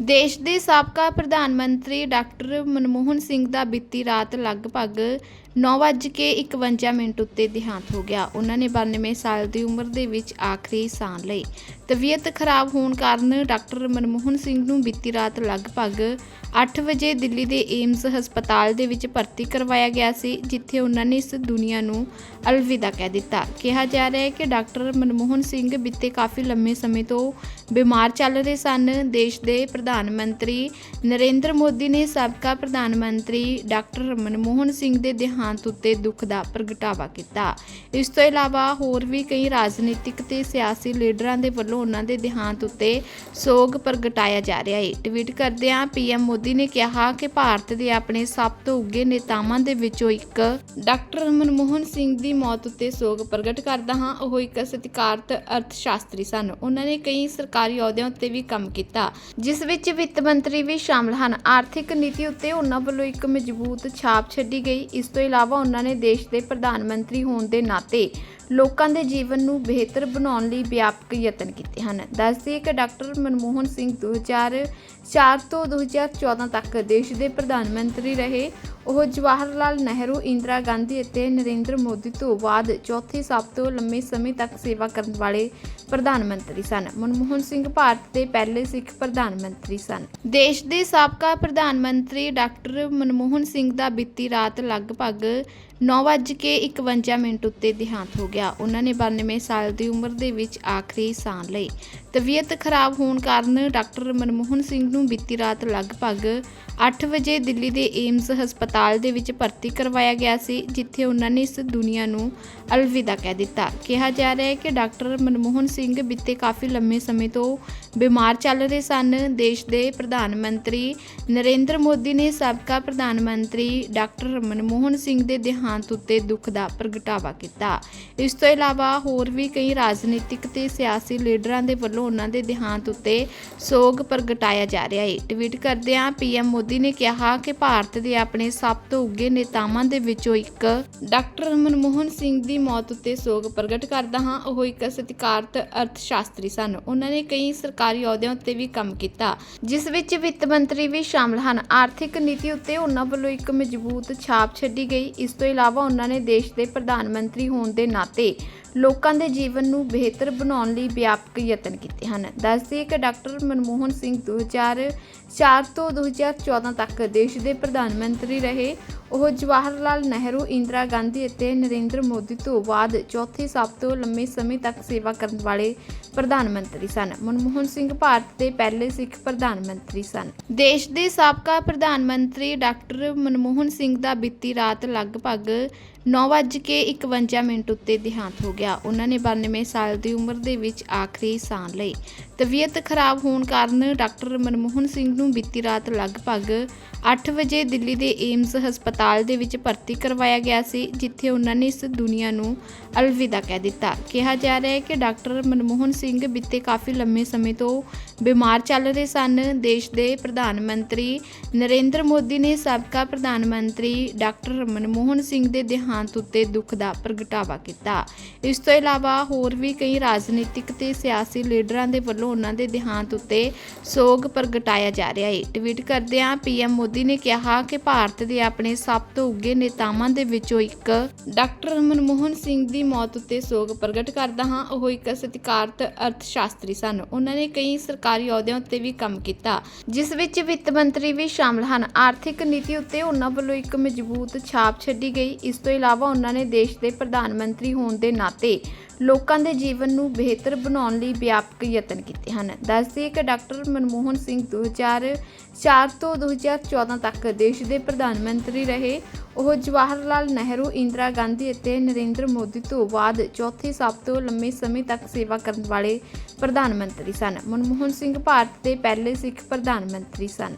ਦੇਸ਼ ਦੇ ਸਾਬਕਾ ਪ੍ਰਧਾਨ ਮੰਤਰੀ ਡਾਕਟਰ ਮਨਮੋਹਨ ਸਿੰਘ ਦਾ ਬੀਤੀ ਰਾਤ ਲਗਭਗ 9:51 ਮਿੰਟ ਉੱਤੇ ਦੇਹਾਂਤ ਹੋ ਗਿਆ। ਉਹਨਾਂ ਨੇ 92 ਸਾਲ ਦੀ ਉਮਰ ਦੇ ਵਿੱਚ ਆਖਰੀ ਸਾਹ ਲਈ। ਤਬੀਅਤ ਖਰਾਬ ਹੋਣ ਕਾਰਨ ਡਾਕਟਰ ਮਨਮੋਹਨ ਸਿੰਘ ਨੂੰ ਬੀਤੀ ਰਾਤ ਲਗਭਗ 8 ਵਜੇ ਦਿੱਲੀ ਦੇ ਏਮਸ ਹਸਪਤਾਲ ਦੇ ਵਿੱਚ ਭਰਤੀ ਕਰਵਾਇਆ ਗਿਆ ਸੀ, ਜਿੱਥੇ ਉਹਨਾਂ ਨੇ ਇਸ ਦੁਨੀਆ ਨੂੰ ਅਲਵਿਦਾ ਕਹਿ ਦਿੱਤਾ। ਕਿਹਾ ਜਾ ਰਿਹਾ ਹੈ ਕਿ ਡਾਕਟਰ ਮਨਮੋਹਨ ਸਿੰਘ ਬੀਤੇ ਕਾਫੀ ਲੰਮੇ ਸਮੇਂ ਤੋਂ ਬਿਮਾਰ ਚੱਲ ਰਹੇ ਸਨ। ਦੇਸ਼ ਦੇ ਪ੍ਰਧਾਨ ਮੰਤਰੀ ਨਰਿੰਦਰ ਮੋਦੀ ਨੇ ਸਾਬਕਾ ਪ੍ਰਧਾਨ ਮੰਤਰੀ ਡਾਕਟਰ ਮਨਮੋਹਨ ਸਿੰਘ ਦੇ ਦੇਹਾਂਤ ਉੱਤੇ ਦੁੱਖ ਦਾ ਪ੍ਰਗਟਾਵਾ ਕੀਤਾ। ਇਸ ਤੋਂ ਇਲਾਵਾ ਹੋਰ ਵੀ ਕਈ ਰਾਜਨੀਤਿਕ ਤੇ ਸਿਆਸੀ ਲੀਡਰਾਂ ਦੇ ਵੱਲੋਂ ਉਹਨਾਂ ਦੇ ਦੇਹਾਂਤ ਉੱਤੇ ਸੋਗ ਪ੍ਰਗਟਾਇਆ ਜਾ ਰਿਹਾ ਹੈ। ਟਵੀਟ ਕਰਦਿਆਂ ਪੀਐਮ ਮੋਦੀ ਨੇ ਕਿਹਾ ਕਿ ਭਾਰਤ ਦੇ ਆਪਣੇ ਸਭ ਤੋਂ ਉੱਘੇ ਨੇਤਾਵਾਂ ਦੇ ਵਿੱਚੋਂ ਇੱਕ ਡਾਕਟਰ ਮਨਮੋਹਨ ਸਿੰਘ ਦੀ ਮੌਤ ਉੱਤੇ ਸੋਗ ਪ੍ਰਗਟ ਕਰਦਾ ਹਾਂ। ਉਹ ਇੱਕ ਸਤਿਕਾਰਤ ਅਰਥ ਸ਼ਾਸਤਰੀ ਸਨ। ਉਹਨਾਂ ਨੇ ਕਈ ਸਰਕਾਰੀ ਅਹੁਦਿਆਂ ਉੱਤੇ ਵੀ ਕੰਮ ਕੀਤਾ, ਜਿਸ ਵਿੱਚ ਵਿੱਤ ਮੰਤਰੀ ਵੀ ਸ਼ਾਮਲ ਹਨ। ਆਰਥਿਕ ਨੀਤੀ ਉੱਤੇ ਉਹਨਾਂ ਵੱਲੋਂ ਇੱਕ ਮਜ਼ਬੂਤ ਛਾਪ ਛੱਡੀ ਗਈ। ਇਸ ਤੋਂ ਇਲਾਵਾ ਇਲਾਵਾ ਉਹਨਾਂ ਨੇ ਦੇਸ਼ ਦੇ ਪ੍ਰਧਾਨ ਮੰਤਰੀ ਹੋਣ ਦੇ ਨਾਤੇ ਲੋਕਾਂ ਦੇ ਜੀਵਨ ਨੂੰ ਬਿਹਤਰ ਬਣਾਉਣ ਲਈ ਵਿਆਪਕ ਯਤਨ ਕੀਤੇ ਹਨ। ਦੱਸਦੇ ਕਿ ਡਾਕਟਰ ਮਨਮੋਹਨ ਸਿੰਘ 2004 ਤੋਂ 2014 ਤੱਕ ਦੇਸ਼ ਦੇ ਪ੍ਰਧਾਨ ਮੰਤਰੀ ਰਹੇ। ਉਹ ਜਵਾਹਰ ਲਾਲ ਨਹਿਰੂ, ਇੰਦਰਾ ਗਾਂਧੀ ਅਤੇ ਨਰਿੰਦਰ ਮੋਦੀ ਤੋਂ ਬਾਅਦ ਚੌਥੇ ਸਭ ਤੋਂ ਲੰਮੇ ਸਮੇਂ ਤੱਕ ਸੇਵਾ ਕਰਨ ਵਾਲੇ ਪ੍ਰਧਾਨ ਮੰਤਰੀ ਸਨ। ਮਨਮੋਹਨ ਸਿੰਘ ਭਾਰਤ ਦੇ ਪਹਿਲੇ ਸਿੱਖ ਪ੍ਰਧਾਨ ਮੰਤਰੀ ਸਨ। ਦੇਸ਼ ਦੇ ਸਾਬਕਾ ਪ੍ਰਧਾਨ ਮੰਤਰੀ ਡਾਕਟਰ ਮਨਮੋਹਨ ਸਿੰਘ ਦਾ ਬੀਤੀ ਰਾਤ ਲਗਭਗ 9:51 ਮਿੰਟ ਉੱਤੇ ਦੇਹਾਂਤ ਹੋ ਗਿਆ। ਉਹਨਾਂ ਨੇ 92 ਸਾਲ ਦੀ ਉਮਰ ਦੇ ਵਿੱਚ ਆਖਰੀ ਸਾਹ ਲਈ। ਤਬੀਅਤ ਖਰਾਬ ਹੋਣ ਕਾਰਨ ਡਾਕਟਰ ਮਨਮੋਹਨ ਸਿੰਘ ਨੂੰ ਬੀਤੀ ਰਾਤ ਲਗਭਗ 8 ਵਜੇ ਦਿੱਲੀ ਦੇ ਏਮਸ ਹਸਪਤਾਲ ਦੇ ਵਿੱਚ ਭਰਤੀ ਕਰਵਾਇਆ ਗਿਆ ਸੀ, ਜਿੱਥੇ ਉਹਨਾਂ ਨੇ ਇਸ ਦੁਨੀਆ ਨੂੰ ਅਲਵਿਦਾ ਕਹਿ ਦਿੱਤਾ। ਕਿਹਾ ਜਾ ਰਿਹਾ ਹੈ ਕਿ ਡਾਕਟਰ ਮਨਮੋਹਨ ਸਿੰਘ ਬੀਤੇ ਕਾਫੀ ਲੰਮੇ ਸਮੇਂ ਤੋਂ ਬਿਮਾਰ ਚੱਲ ਰਹੇ ਸਨ। ਦੇਸ਼ ਦੇ ਪ੍ਰਧਾਨ ਮੰਤਰੀ ਨਰਿੰਦਰ ਮੋਦੀ ਨੇ ਸਾਬਕਾ ਪ੍ਰਧਾਨ ਮੰਤਰੀ ਡਾਕਟਰ ਮਨਮੋਹਨ ਸਿੰਘ ਦੇ ਦੇਹਾਂਤ ਉੱਤੇ ਦੁੱਖ ਦਾ ਪ੍ਰਗਟਾਵਾ ਕੀਤਾ। ਇਸ ਤੋਂ ਇਲਾਵਾ ਹੋਰ ਵੀ ਕਈ ਰਾਜਨੀਤਿਕ ਤੇ ਸਿਆਸੀ ਲੀਡਰਾਂ ਦੇ ਵੱਲੋਂ ਉਹਨਾਂ ਦੇ ਦੇਹਾਂਤ ਉੱਤੇ ਸੋਗ ਪ੍ਰਗਟਾਇਆ ਜਾ ਰਿਹਾ ਹੈ। ਟਵੀਟ ਕਰਦਿਆਂ ਪੀਐਮ ਮੋਦੀ ਨੇ ਕਿਹਾ ਕਿ ਭਾਰਤ ਦੇ ਆਪਣੇ ਸਭ ਤੋਂ ਉੱਘੇ ਨੇਤਾਵਾਂ ਦੇ ਵਿੱਚੋਂ ਇੱਕ ਡਾਕਟਰ ਮਨਮੋਹਨ ਸਿੰਘ ਦੀ ਮੌਤ ਉੱਤੇ ਸੋਗ ਪ੍ਰਗਟ ਕਰਦਾ ਹਾਂ। ਉਹ ਇੱਕ ਸਤਿਕਾਰਤ ਅਰਥ ਸ਼ਾਸਤਰੀ ਸਨ। ਉਹਨਾਂ ਨੇ ਕਈ ਸਰਕਾਰ ਅਹੁਦਿਆਂ ਉੱਤੇ ਵੀ ਕੰਮ ਕੀਤਾ, ਜਿਸ ਵਿੱਚ ਵਿੱਤ ਮੰਤਰੀ ਵੀ ਸ਼ਾਮਲ ਹਨ। ਆਰਥਿਕ ਨੀਤੀ ਉੱਤੇ ਉਹਨਾਂ ਵੱਲੋਂ ਇੱਕ ਮਜ਼ਬੂਤ ਛਾਪ ਛੱਡੀ ਗਈ। ਇਸ ਤੋਂ ਇਲਾਵਾ ਉਹਨਾਂ ਨੇ ਦੇਸ਼ ਦੇ ਪ੍ਰਧਾਨ ਮੰਤਰੀ ਹੋਣ ਦੇ ਨਾਤੇ ਲੋਕਾਂ ਦੇ ਜੀਵਨ ਨੂੰ ਬਿਹਤਰ ਬਣਾਉਣ ਲਈ ਵਿਆਪਕ ਯਤਨ ਕੀਤੇ ਹਨ। ਦੱਸਦੇ ਕਿ ਡਾਕਟਰ ਮਨਮੋਹਨ ਸਿੰਘ 2004 ਤੋਂ 2014 ਤੱਕ ਦੇਸ਼ ਦੇ ਪ੍ਰਧਾਨ ਮੰਤਰੀ ਰਹੇ। ਉਹ ਜਵਾਹਰ ਲਾਲ ਨਹਿਰੂ, ਇੰਦਰਾ ਗਾਂਧੀ ਅਤੇ ਨਰਿੰਦਰ ਮੋਦੀ ਤੋਂ ਬਾਅਦ ਚੌਥੇ ਸਭ ਤੋਂ ਲੰਮੇ ਸਮੇਂ ਤੱਕ ਸੇਵਾ ਕਰਨ ਵਾਲੇ ਪ੍ਰਧਾਨ ਮੰਤਰੀ ਸਨ। ਮਨਮੋਹਨ ਸਿੰਘ ਭਾਰਤ ਦੇ ਪਹਿਲੇ ਸਿੱਖ ਪ੍ਰਧਾਨ ਮੰਤਰੀ ਸਨ। ਦੇਸ਼ ਦੇ ਸਾਬਕਾ ਪ੍ਰਧਾਨ ਮੰਤਰੀ ਡਾਕਟਰ ਮਨਮੋਹਨ ਸਿੰਘ ਦਾ ਬੀਤੀ ਰਾਤ ਲਗਭਗ 9:51 ਮਿੰਟ ਉੱਤੇ ਦੇਹਾਂਤ ਹੋ ਗਿਆ। ਉਹਨਾਂ ਨੇ 92 ਸਾਲ ਦੀ ਉਮਰ ਦੇ ਵਿੱਚ ਆਖਰੀ ਸਾਹ ਲਈ। ਤਬੀਅਤ ਖਰਾਬ ਹੋਣ ਕਾਰਨ ਡਾਕਟਰ ਮਨਮੋਹਨ ਸਿੰਘ ਨੂੰ ਬੀਤੀ ਰਾਤ ਲਗਭਗ 8 ਵਜੇ ਦਿੱਲੀ ਦੇ ਏਮਸ ਹਸਪਤਾਲ ਦੇ ਵਿੱਚ ਭਰਤੀ ਕਰਵਾਇਆ ਗਿਆ ਸੀ, ਜਿੱਥੇ ਉਹਨਾਂ ਨੇ ਇਸ ਦੁਨੀਆ ਨੂੰ ਅਲਵਿਦਾ ਕਹਿ ਦਿੱਤਾ। ਕਿਹਾ ਜਾ ਰਿਹਾ ਹੈ ਕਿ ਡਾਕਟਰ ਮਨਮੋਹਨ ਸਿੰਘ ਬੀਤੇ ਕਾਫੀ ਲੰਮੇ ਸਮੇਂ ਤੋਂ ਬਿਮਾਰ ਚੱਲ ਰਹੇ ਸਨ। ਦੇਸ਼ ਦੇ ਪ੍ਰਧਾਨ ਮੰਤਰੀ ਨਰਿੰਦਰ ਮੋਦੀ ਨੇ ਸਾਬਕਾ ਪ੍ਰਧਾਨ ਮੰਤਰੀ ਡਾਕਟਰ ਮਨਮੋਹਨ ਸਿੰਘ ਦੇ ਦੇਹਾਂਤ ਉੱਤੇ ਦੁੱਖ ਦਾ ਪ੍ਰਗਟਾਵਾ ਕੀਤਾ। ਇਸ ਤੋਂ ਇਲਾਵਾ ਹੋਰ ਵੀ ਕਈ ਰਾਜਨੀਤਿਕ ਤੇ ਸਿਆਸੀ ਲੀਡਰਾਂ ਦੇ ਵੱਲੋਂ ਉਹਨਾਂ ਦੇ ਦੇਹਾਂਤ ਉੱਤੇ ਸੋਗ ਪ੍ਰਗਟਾਇਆ ਜਾ ਰਿਹਾ ਹੈ ਟਵੀਟ ਕਰਦਿਆਂ ਪੀਐਮ ਮੋਦੀ ਨੇ ਕਿਹਾ ਕਿ ਭਾਰਤ ਦੇ ਆਪਣੇ ਸਭ ਤੋਂ ਉੱਘੇ ਨੇਤਾਵਾਂ ਦੇ ਵਿੱਚੋਂ ਇੱਕ ਡਾਕਟਰ ਮਨਮੋਹਨ ਸਿੰਘ ਦੀ ਮੌਤ ਉੱਤੇ ਸੋਗ ਪ੍ਰਗਟ ਕਰਦਾ ਹਾਂ। ਉਹ ਇੱਕ ਸਤਿਕਾਰਤ ਅਰਥ ਸ਼ਾਸਤਰੀ ਸਨ। ਉਹਨਾਂ ਨੇ ਕਈ ਸਰਕਾਰੀ ਅਹੁਦਿਆਂ ਉੱਤੇ ਵੀ ਕੰਮ ਕੀਤਾ, ਜਿਸ ਵਿੱਚ ਵਿੱਤ ਮੰਤਰੀ ਵੀ ਸ਼ਾਮਲ ਹਨ। ਆਰਥਿਕ ਨੀਤੀ ਉੱਤੇ ਉਹਨਾਂ ਵੱਲੋਂ ਇੱਕ ਮਜ਼ਬੂਤ ਛਾਪ ਛੱਡੀ ਗਈ। ਇਸ ਤੋਂ ਇਲਾਵਾ ਉਹਨਾਂ ਨੇ ਦੇਸ਼ ਦੇ ਪ੍ਰਧਾਨ ਮੰਤਰੀ ਹੋਣ ਦੇ ਨਾਤੇ ਲੋਕਾਂ ਦੇ ਜੀਵਨ ਨੂੰ ਬਿਹਤਰ ਬਣਾਉਣ ਲਈ ਵਿਆਪਕ ਯਤਨ ਕੀਤੇ ਹਨ। ਦੱਸਦੇ ਕਿ ਡਾਕਟਰ ਮਨਮੋਹਨ ਸਿੰਘ 2004 ਤੋਂ 2014 ਤੱਕ ਦੇਸ਼ ਦੇ ਪ੍ਰਧਾਨ ਮੰਤਰੀ ਰਹੇ। ਉਹ ਜਵਾਹਰ ਲਾਲ ਨਹਿਰੂ, ਇੰਦਰਾ ਗਾਂਧੀ ਅਤੇ ਨਰਿੰਦਰ ਮੋਦੀ ਤੋਂ ਬਾਅਦ ਚੌਥੇ ਸਭ ਤੋਂ ਲੰਮੇ ਸਮੇਂ ਤੱਕ ਸੇਵਾ ਕਰਨ ਵਾਲੇ ਪ੍ਰਧਾਨ ਮੰਤਰੀ ਸਨ। ਮਨਮੋਹਨ ਸਿੰਘ ਭਾਰਤ ਦੇ ਪਹਿਲੇ ਸਿੱਖ ਪ੍ਰਧਾਨ ਮੰਤਰੀ ਸਨ।